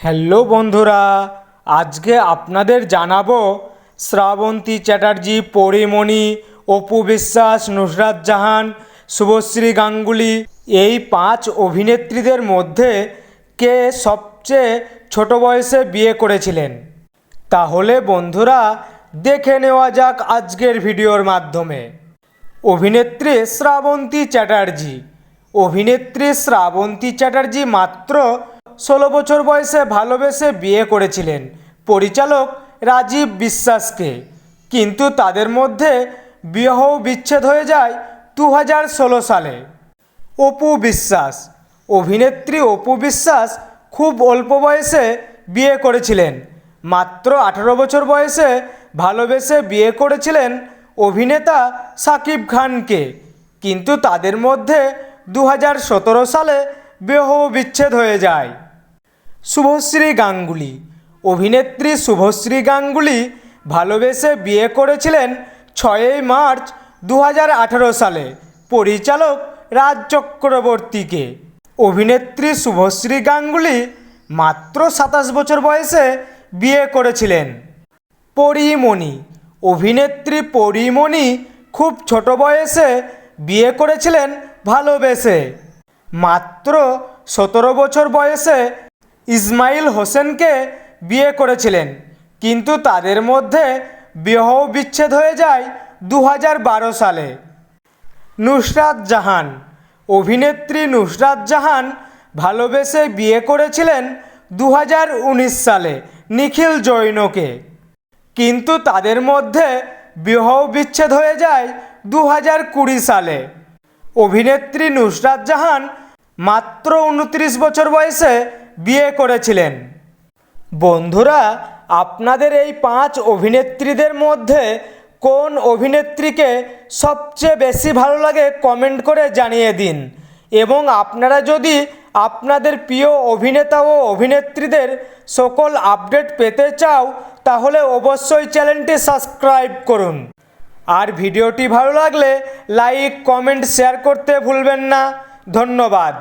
Hello বন্ধুরা, আজকে আপনাদের জানাব শ্রাবন্তী চ্যাটার্জি, পরিমণি, অপু বিশ্বাস, নুসরাত জাহান, শুভশ্রী গাঙ্গুলি এই পাঁচ অভিনেত্রীদের মধ্যে কে সবচেয়ে ছোট বয়সে বিয়ে করেছিলেন? তাহলে বন্ধুরা, দেখে নেওয়া যাক আজকের ভিডিওর মাধ্যমে। অভিনেত্রী শ্রাবন্তী চ্যাটার্জি। অভিনেত্রী শ্রাবন্তী চ্যাটার্জি মাত্র ষোলো বছর বয়সে ভালোবেসে বিয়ে করেছিলেন পরিচালক রাজীব বিশ্বাসকে। কিন্তু তাদের মধ্যে বিবাহ বিচ্ছেদ হয়ে যায় দু হাজার ষোলো সালে। অপু বিশ্বাস, অভিনেত্রী অপু বিশ্বাস খুব অল্প বয়সে বিয়ে করেছিলেন। মাত্র আঠারো বছর বয়সে ভালোবেসে বিয়ে করেছিলেন অভিনেতা সাকিব খানকে। কিন্তু তাদের মধ্যে দু হাজার সতেরো সালে বিবাহ বিচ্ছেদ হয়ে যায়। শুভশ্রী গাঙ্গুলি। অভিনেত্রী শুভশ্রী গাঙ্গুলি ভালোবেসে বিয়ে করেছিলেন ছয়ই মার্চ দু হাজার আঠেরো সালে। পরিচালক রাজ চক্রবর্তীকে। অভিনেত্রী শুভশ্রী গাঙ্গুলি মাত্র সাতাশ বছর বয়সে বিয়ে করেছিলেন। পরিমণি। অভিনেত্রী পরিমণি খুব ছোট বয়সে বিয়ে করেছিলেন ভালোবেসে। মাত্র সতেরো বছর বয়সে ইসমাইল হোসেনকে বিয়ে করেছিলেন। কিন্তু তাদের মধ্যে বিবাহ বিচ্ছেদ হয়ে যায় দু হাজার বারো সালে। নুসরাত জাহান। অভিনেত্রী নুসরাত জাহান ভালোবেসে বিয়ে করেছিলেন দু হাজার উনিশ সালে নিখিল জৈনকে। কিন্তু তাদের মধ্যে বিবাহ বিচ্ছেদ হয়ে যায় দু হাজার কুড়ি সালে। অভিনেত্রী নুসরাত জাহান মাত্র উনত্রিশ বছর বয়সে বিয়ে করেছিলেন। বন্ধুরা, আপনাদের এই পাঁচ অভিনেত্রীদের মধ্যে কোন অভিনেত্রীকে সবচেয়ে বেশি ভালো লাগে কমেন্ট করে জানিয়ে দিন। এবং আপনারা যদি আপনাদের প্রিয় অভিনেতা ও অভিনেত্রীদের সকল আপডেট পেতে চাও, তাহলে অবশ্যই চ্যানেলটি সাবস্ক্রাইব করুন। আর ভিডিওটি ভালো লাগলে লাইক, কমেন্ট, শেয়ার করতে ভুলবেন না। ধন্যবাদ।